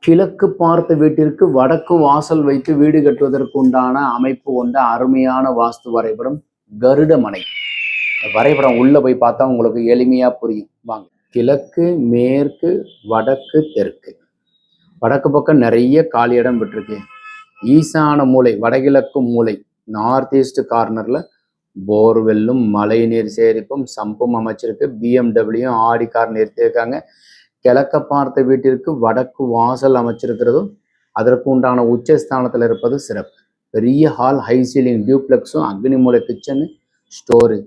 கிழக்கு பார்த்த வீட்டிற்கு வடக்கு வாசல் வைத்து வீடு கட்டுவதற்கு உண்டான அமைப்பு கொண்ட அருமையான வாஸ்து வரைபடம் கருடமனை வரைபடம் உள்ள போய் பார்த்தா உங்களுக்கு எளிமையா புரியும். வாங்க. கிழக்கு மேற்கு வடக்கு தெற்கு. வடக்கு பக்கம் நிறைய காலி இடம் விட்டுருக்கு. ஈசான மூலை வடகிழக்கு மூலை நார்த் ஈஸ்ட் கார்னர்ல போர்வெல்லும் மழைநீர் சேரிப்பும் சம்பும் அமைச்சிருக்கு. BMW Audi car நிறுத்தியிருக்காங்க. கிழக்க பார்த்த வீட்டிற்கு வடக்கு வாசல் அமைச்சிருக்கிறதும் அதற்கு உண்டான உச்சஸ்தானத்தில் இருப்பது சிறப்பு. பெரிய ஹால் ஹை சீலிங் டியூப்ளெக்ஸும் அக்னி மூலை கிச்சனு ஸ்டோரு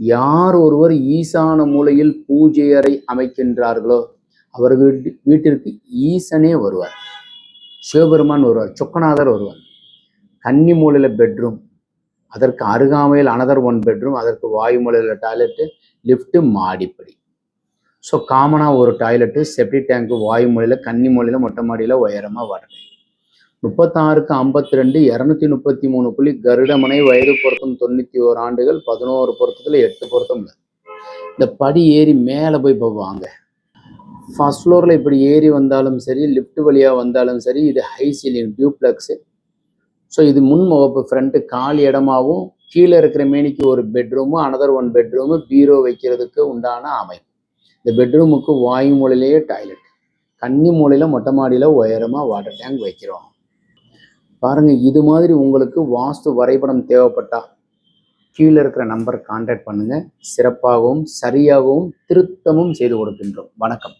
யார் ஒருவர் ஈசான மூலையில் பூஜை அறை அமைக்கின்றார்களோ அவர் வீட்டு வீட்டிற்கு ஈசனே வருவார் சிவபெருமான் வருவார் சொக்கநாதர் வருவார் கன்னி மூலையில் பெட்ரூம் அதற்கு அருகாமையில் அனதர் ஒன் பெட்ரூம் அதற்கு வாயு மூலையில் டாய்லெட்டு லிஃப்ட்டு மாடிப்படி. ஸோ காமனாக ஒரு டாய்லெட்டு செப்டி டேங்க்கு வாயு மூலையில் கன்னி மூலையில் மொட்டை மாடியில் உயரமாக வரணும் முப்பத்தாறுக்கு ஐம்பத்தி ரெண்டு இரநூத்தி முப்பத்தி மூணு புள்ளி கருடமனை வயது பொருத்தம் தொண்ணூற்றி ஓர் ஆண்டுகள் பதினோரு பொருத்தத்தில் எட்டு பொருத்தம் இல்லை. இந்த படி ஏறி மேலே போய் போவாங்க. ஃபர்ஸ்ட் ஃப்ளோரில் இப்படி ஏறி வந்தாலும் சரி லிஃப்ட் வழியாக வந்தாலும் சரி இது ஹை சீலிங் டியூப்ளெக்ஸு ஸோ இது முன் முகப்பு ஃப்ரண்ட்டு காலி இடமாவும் கீழே இருக்கிற மேனிக்கு ஒரு bedroom another one bedroom bureau வைக்கிறதுக்கு உண்டான அமைப்பு. இந்த பெட்ரூமுக்கு வாயு மூலையிலேயே டாய்லெட் கன்னி மூலையில் மொட்டை மாடியில் உயரமாக வாட்டர் டேங்க் வைக்கிறோம். பாருங்கள் இது மாதிரி உங்களுக்கு வாஸ்து வரைபடம் தேவைப்பட்டா கீழே இருக்கிற நம்பர் கான்டாக்ட் பண்ணுங்கள் சிறப்பாகவும் சரியாகவும் திருத்தமும் செய்து கொடுக்கின்றோம். வணக்கம்.